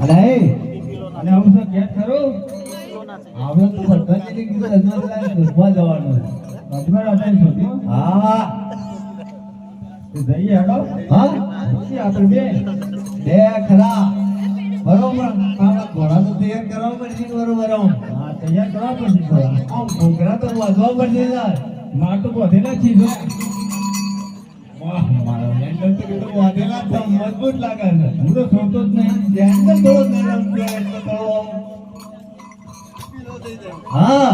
અરે અને હું આપણે તો કીધું અજમેર શોધવા જવાનું અજમેર આપણે શોધ્યું? હા જઈએ હેડો. હા? આપણે બે. બે ખરા. બરોબર. આપણા ઘોડા તો તૈયાર કરવા પડશે બરોબર હા તૈયાર કરવા પડશે ઘોડા. આમ ઘોઘરા તો બાંધવા પડશે યાર. માર તો બધેલા છે જો. વાહ મારો તો કેટલો આમ મજબૂત લાગે છે. હું તો છોડતો જ નહીં. હેન્ડલ થોડો નરમ છે એટલે થોડો હા.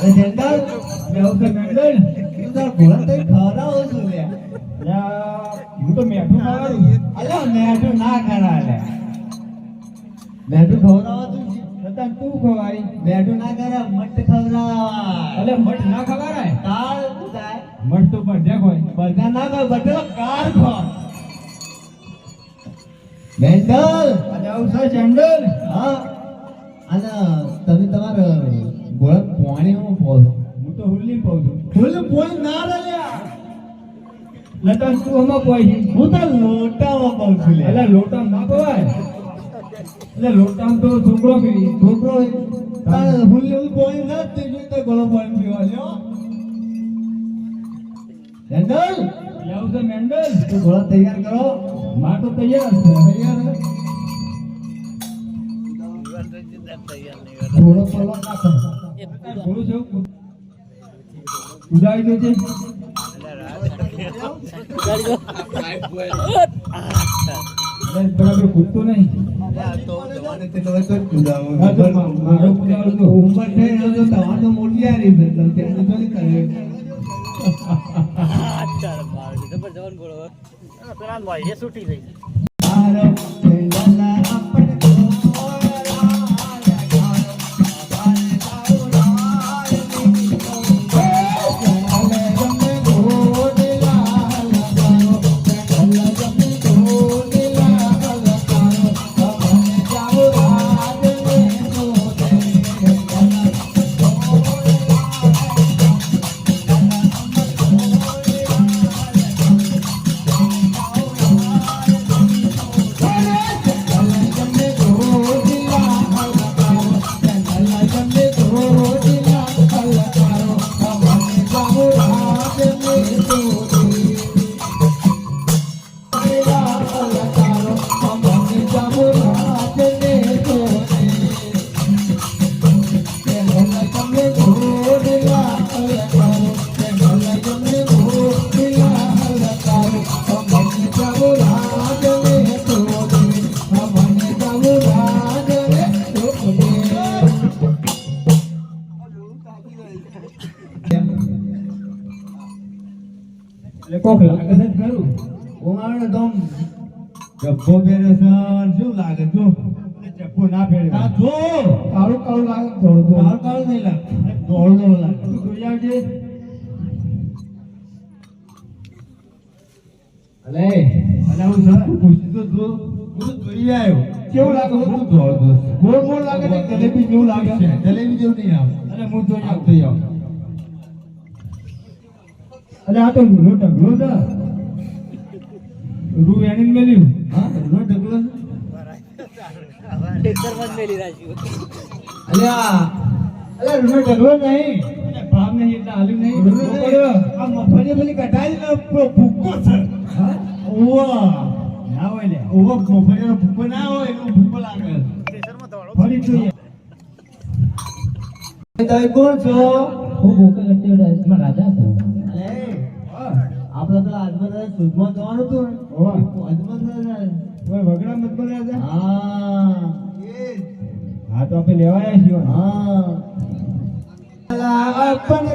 મેં તો તું તાર ઘોડા તો ખરા હો છું લે હું તો મેઠું ખાવાનું અલ્યા મેઠું ના ખરા લે મેઠું ખવડાવવા તું તું મેઠું ના કરે મટ ખવડાવા અલે મટ ના ખવડાય? તાળ થાય મટ તો પડ્યા હોય પડ્યા ના હોય બટેલો કાર ખો મેન્ડલ! આજે આવશે ચેન્ડલ હા. અને તમે તમારા ગોળા પાણીમાં પોલો હું તો હુલ્લી પાઉં છું. હુલ્લી પાણી ના રહ્યા લતા તું આમાં પોઈ હું તો લોટામાં પાઉં છું એટલે લોટામાં ના પવાય? એટલે લોટામાં તો છોકરો પી છોકરો હુલ્લી હું પાણી ના જ તો ગળો પાણી પીવા લ્યો. મેન્ડલ? લાવ છે મેન્ડલ. તો ઘોડા તૈયાર કરો. માં તો તૈયાર તૈયાર થોડો પલો નાખો. થોડું છે ઉડાવી દો છે. બરાબર કૂદતો નહીં. ઉંમર થઈ તમારે મોટી છે તો તેને તો નહીં કરે. મારો એટલે કોક લાગે છે ખરું ઉમાણ તો જબ્બો પહેરે છે. શું લાગે જો જબ્બો ના પહેરે આ જો. કાળું કાળું લાગે ધોળું ધોળું. કાળું કાળું નહીં લાગે. ધોળું ધોળું લાગે. તું જોઈ આવજે. અલે અલે હું સર પૂછી તો? જો હું તો જોઈ આવ્યો. કેવું લાગે? હું ધોળું લાગે જલેબી જેવું લાગે? જલેબી જેવું નહીં આવે. અલે હું જોઈ આવતો આવ. અરે આ તો રૂનો ઢગલો છે. રૂ એની મેલ્યું. હા ઢગલો ઢગલો નહીં. ભાવ નહીં એટલે આલ્યું નહીં. આ મફળી પેલી કટાઈ ભૂકો છે. ઓવા ના હોય લે. ઓવા મફળીનો ભૂકો ના હોય એનો ભૂકો લાગે. ફરી જોઈએ તમે કોણ છો? હું ભૂખે કરતી રાજા છું. આપણે તો આજમાં સુધમાં જવાનું હતું ને. વગડા મત બોલ્યા હા. હા તો આપણે લેવાયા છીએ. હા. પણ કોળે